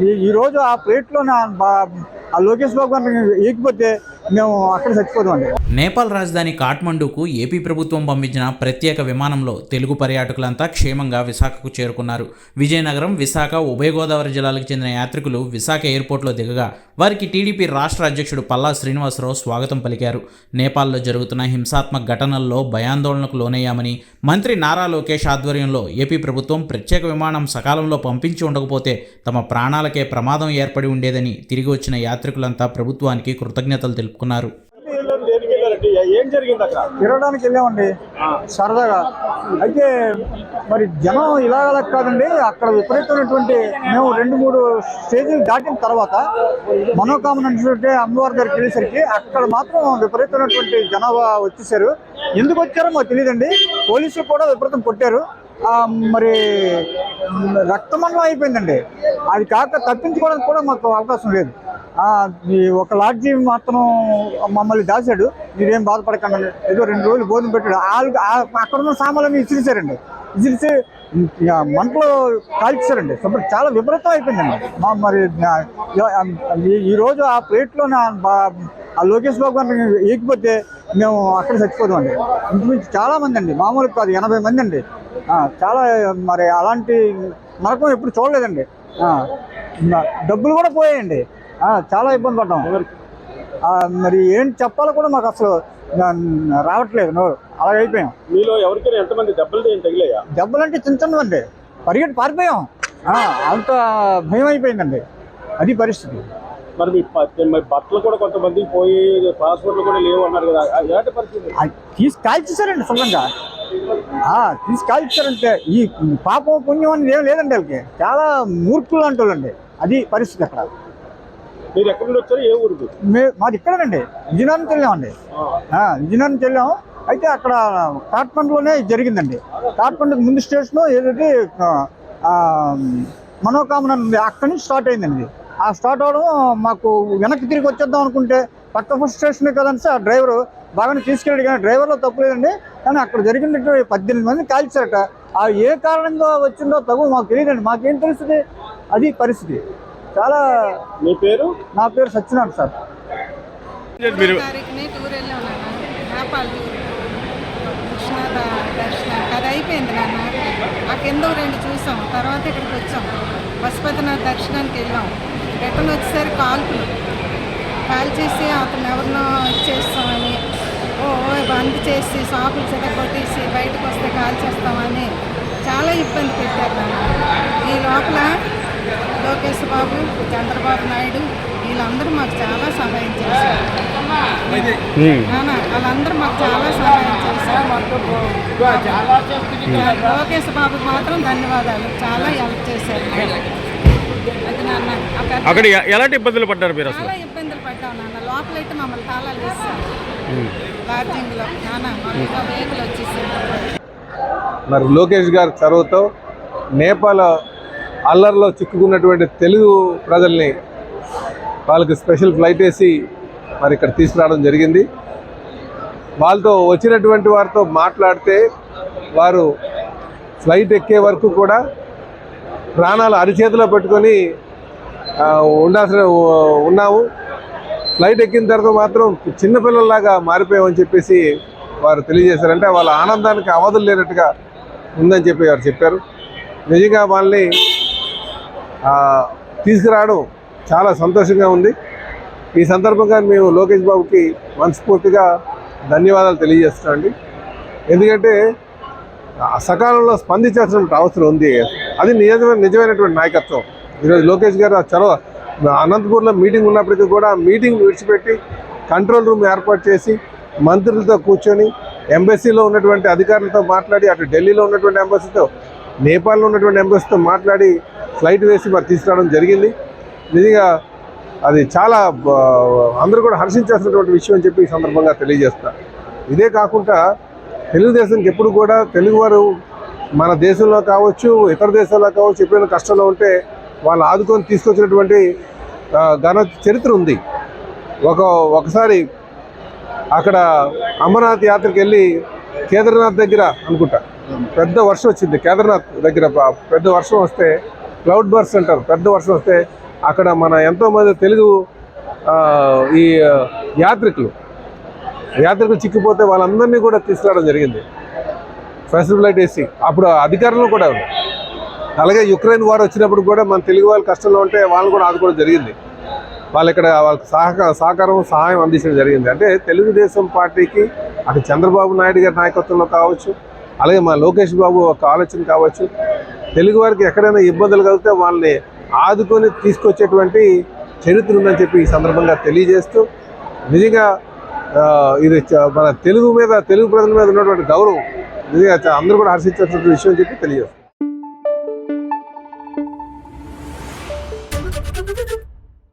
ఈ- ఈ రోజు ఆ ప్లేట్లో నా బా- ఆ లోకేష్ బాబు గారిని ఏకిపోతే మేము అక్కడ చచ్చిపోతామండి నేపాల్ రాజధాని కాఠ్మండూకు ఏపీ ప్రభుత్వం పంపించిన ప్రత్యేక విమానంలో తెలుగు పర్యాటకులంతా క్షేమంగా విశాఖకు చేరుకున్నారు. విజయనగరం విశాఖ ఉభయ గోదావరి జిల్లాలకు చెందిన యాత్రికులు విశాఖ ఎయిర్పోర్ట్లో దిగగా వారికి టీడీపీ రాష్ట్ర అధ్యక్షుడు పల్లా శ్రీనివాసరావు స్వాగతం పలికారు. నేపాల్లో జరుగుతున్న హింసాత్మక ఘటనల్లో భయాందోళనకు లోనయ్యామని మంత్రి నారా లోకేష్ ఆధ్వర్యంలో ఏపీ ప్రభుత్వం ప్రత్యేక విమానం సకాలంలో పంపించి ఉండకపోతే తమ ప్రాణాలకే ప్రమాదం ఏర్పడి ఉండేదని తిరిగి వచ్చిన యాత్రికులంతా ప్రభుత్వానికి కృతజ్ఞతలు తెలిపారు దేనికి ఏం జరిగింది అక్కడ తిరగడానికి వెళ్ళామండి. సరదాగా. అయితే మరి జనం ఇలాగలా కాదండి అక్కడ విపరీతమైనటువంటి మేము రెండు మూడు స్టేజీలు దాటిన తర్వాత మనోకామన అమ్మవారి దగ్గరికి వెళ్ళేసరికి అక్కడ మాత్రం విపరీతమైనటువంటి జనాభా వచ్చేసారు. ఎందుకు వచ్చారో మాకు తెలియదండి. పోలీసులు కూడా విపరీతం కొట్టారు. మరి రక్తమన్నం అయిపోయిందండి. అది కాక తప్పించుకోవడానికి కూడా మాకు అవకాశం లేదు. ఒక లాడ్జీ మాత్రం మమ్మల్ని దాచాడు. మీరేం బాధపడకండి. ఏదో రెండు రోజులు భోజనం పెట్టాడు. వాళ్ళు అక్కడ ఉన్న సామాన్లన్నీ ఇసిరిసారండి. ఇసిరిసి ఇక మంటలో కాల్చారండి శుభ్రం చాలా విపరీతం అయిపోయిందండి. మా మరి ఈరోజు ఆ ప్లేట్లో నా బా- ఆ లోకేష్ బాబు గారిని ఏకిపోతే మేము అక్కడ చచ్చిపోతామండి. ఇంచుమించు చాలా మంది అండి. మామూలు కాదు ఎనభై మంది అండి. చాలా మరి అలాంటి నరకం ఎప్పుడు చూడలేదండి. డబ్బులు కూడా పోయాయండి. చాలా ఇబ్బంది పడ్డాం. మరి ఏంటి చెప్పాలో కూడా మాకు అసలు రావట్లేదు. నోరు అలాగ అయిపోయాం. మీలో ఎవరికైనా ఎంతమంది దెబ్బలు ఏం తగిలాయా? దెబ్బలు అంటే చిన్న చిన్నవండి. పరిగెట్టి పారిపోయాం. అంత భయం అయిపోయిందండి. అది పరిస్థితి. మరి మీ బట్టలు కూడా కొంతమంది పోయి పాస్పోర్ట్లు కూడా లేవు అన్నారు కదా ఎలాంటి పరిస్థితి? తీసి కాల్చేశారండి ఆ, తీసి కాల్చేశారంటే ఈ పాపం పుణ్యం అనేది ఏం లేదండి వాళ్ళకి. చాలా మూర్ఖులు అంటోళ్ళండి అది పరిస్థితి అక్కడ. మీరు ఎక్కడి నుండి వచ్చారు? ఏ ఊరికి? మే మాది ఇక్కడనండి. విజయనగరం వెళ్ళామండి ఆ, విజయనగరం నుంచి వెళ్ళాం అయితే అక్కడ కాట్మండ్లోనే జరిగిందండి. కాట్మండ్ ముందు స్టేషన్ ఏదైతే ఆ, ఆ, మనోకామన ఉంది అక్కడి నుంచి స్టార్ట్ అయిందండి. ఆ స్టార్ట్ అవడం మాకు వెనక్కి తిరిగి వచ్చేద్దాం అనుకుంటే పక్క ఫస్ట్ స్టేషన్ కదండి సార్ డ్రైవరు. బాగానే తీసుకెళ్ళాడు కానీ డ్రైవర్లో తప్పులేదండి కానీ అక్కడ జరిగినటువంటి పద్దెనిమిది మంది కాల్చారట. ఆ ఏ కారణంగా వచ్చిందో తగు మాకు తెలియదండి. మాకేం తెలుస్తుంది అది పరిస్థితి. చాలా మీ పేరు? నా పేరు సత్యనారాయణ సార్. మీరు తారీఖుని టూర్ వెళ్ళాం నాన్న. నేపాల్ టూర్ కృష్ణ ద- దర్శనానికి అది అయిపోయింది నాన్న. ఆ కింద రెండు చూసాం. తర్వాత ఇక్కడికి వచ్చాం. పశుపతినాథ్ దర్శనానికి వెళ్ళాం. రిటర్న్ వచ్చేసరికి కాల్పులు. కాల్ చేసి అతను ఎవరినో ఇచ్చేస్తామని ఓ బంద్ చేసి షాపులు చెదగొట్టేసి బయటకు వస్తే కాల్ చేస్తామని చాలా ఇబ్బంది పెట్టారు నాన్న. ఈ లోపల లోకేష్ బాబు చంద్రబాబు నాయుడు వీళ్ళందరూ మాకు చాలా సహాయం చేశారు. వాళ్ళందరూ మాకు చాలా సహాయం చేశారు. లోకేష్ బాబుకి మాత్రం ధన్యవాదాలు. చాలా హెల్ప్ చేశారు. అది నాన్న అక్కడ ఎలాంటి ఇబ్బందులు పడ్డారు మీరు అసలు? చాలా ఇబ్బందులు పడ్డాం నాన్న. లోపలైతే మమ్మల్ని తాళాలు వేస్తారు లాడ్జింగ్లో. నాన్న మాకు వెహికల్ మరి లోకేష్ గారి చొరవతో నేపాల్ అల్లర్లో చిక్కుకున్నటువంటి తెలుగు ప్రజల్ని వాళ్ళకి స్పెషల్ ఫ్లైట్ వేసి మరి ఇక్కడ తీసుకురావడం జరిగింది. వాళ్ళతో వచ్చినటువంటి వారితో మాట్లాడితే వారు ఫ్లైట్ ఎక్కే వరకు కూడా ప్రాణాలు అరిచేతిలో పెట్టుకొని ఉండాల్సిన ఉన్నాము. ఫ్లైట్ ఎక్కిన తర్వాత మాత్రం చిన్నపిల్లల్లాగా మారిపోయామని చెప్పేసి వారు తెలియజేశారంటే వాళ్ళ ఆనందానికి అవధులు లేనట్టుగా ఉందని చెప్పి వారు చెప్పారు. నిజంగా వాళ్ళని తీసుకురావడం చాలా సంతోషంగా ఉంది. ఈ సందర్భంగా మేము లోకేష్ బాబుకి మనస్ఫూర్తిగా ధన్యవాదాలు తెలియజేస్తున్నామండి ఎందుకంటే సకాలంలో స్పందించాల్సిన అవసరం ఉంది. అది నిజమైన నిజమైనటువంటి నాయకత్వం. ఈరోజు లోకేష్ గారు చొరవ అనంతపూర్లో మీటింగ్ ఉన్నప్పటికీ కూడా మీటింగ్ విడిచిపెట్టి కంట్రోల్ రూమ్ ఏర్పాటు చేసి మంత్రులతో కూర్చొని ఎంబసీలో ఉన్నటువంటి అధికారులతో మాట్లాడి అటు ఢిల్లీలో ఉన్నటువంటి ఎంబసీతో నేపాల్లో ఉన్నటువంటి ఎంబసీతో మాట్లాడి ఫ్లైట్ వేసి మరి తీసుకురావడం జరిగింది. నిజంగా అది చాలా అందరూ కూడా హర్షించాల్సినటువంటి విషయం అని చెప్పి ఈ సందర్భంగా తెలియజేస్తా. ఇదే కాకుండా తెలుగుదేశానికి ఎప్పుడు కూడా తెలుగువారు మన దేశంలో కావచ్చు ఇతర దేశాల్లో కావచ్చు ఎప్పుడైనా కష్టంలో ఉంటే వాళ్ళు ఆదుకొని తీసుకొచ్చినటువంటి ఘన చరిత్ర ఉంది. ఒక ఒకసారి అక్కడ అమర్నాథ్ యాత్రకి వెళ్ళి కేదార్నాథ్ దగ్గర అనుకుంటా. పెద్ద వర్షం వచ్చింది కేదార్నాథ్ దగ్గర పెద్ద వర్షం వస్తే క్లౌడ్ బర్స్ అంటారు. పెద్ద వర్షం వస్తే అక్కడ మన ఎంతోమంది తెలుగు ఈ యాత్రికులు యాత్రికులు చిక్కిపోతే వాళ్ళందరినీ కూడా తీసుకురావడం జరిగింది. స్పెషల్ వేసి. అప్పుడు అధికారంలో కూడా అలాగే యుక్రెయిన్ వారు వచ్చినప్పుడు కూడా మన తెలుగు వాళ్ళు కష్టంలో ఉంటే వాళ్ళని కూడా ఆదుకోవడం జరిగింది. వాళ్ళు ఇక్కడ వాళ్ళకి సహకార సహకారం సహాయం అందించడం జరిగింది. అంటే తెలుగుదేశం పార్టీకి అటు చంద్రబాబు నాయుడు గారి నాయకత్వంలో కావచ్చు అలాగే మా లోకేష్ బాబు ఒక ఆలోచన కావచ్చు తెలుగు వారికి ఎక్కడైనా ఇబ్బందులు కలిగితే వాళ్ళని ఆదుకొని తీసుకొచ్చేటువంటి చరిత్ర ఉందని చెప్పి ఈ సందర్భంగా తెలియజేస్తూ నిజంగా ఇది మన తెలుగు మీద తెలుగు ప్రజల మీద ఉన్నటువంటి గౌరవం నిజంగా అందరూ కూడా హర్షించాల్సిన విషయం చెప్పి తెలియజేస్తాం.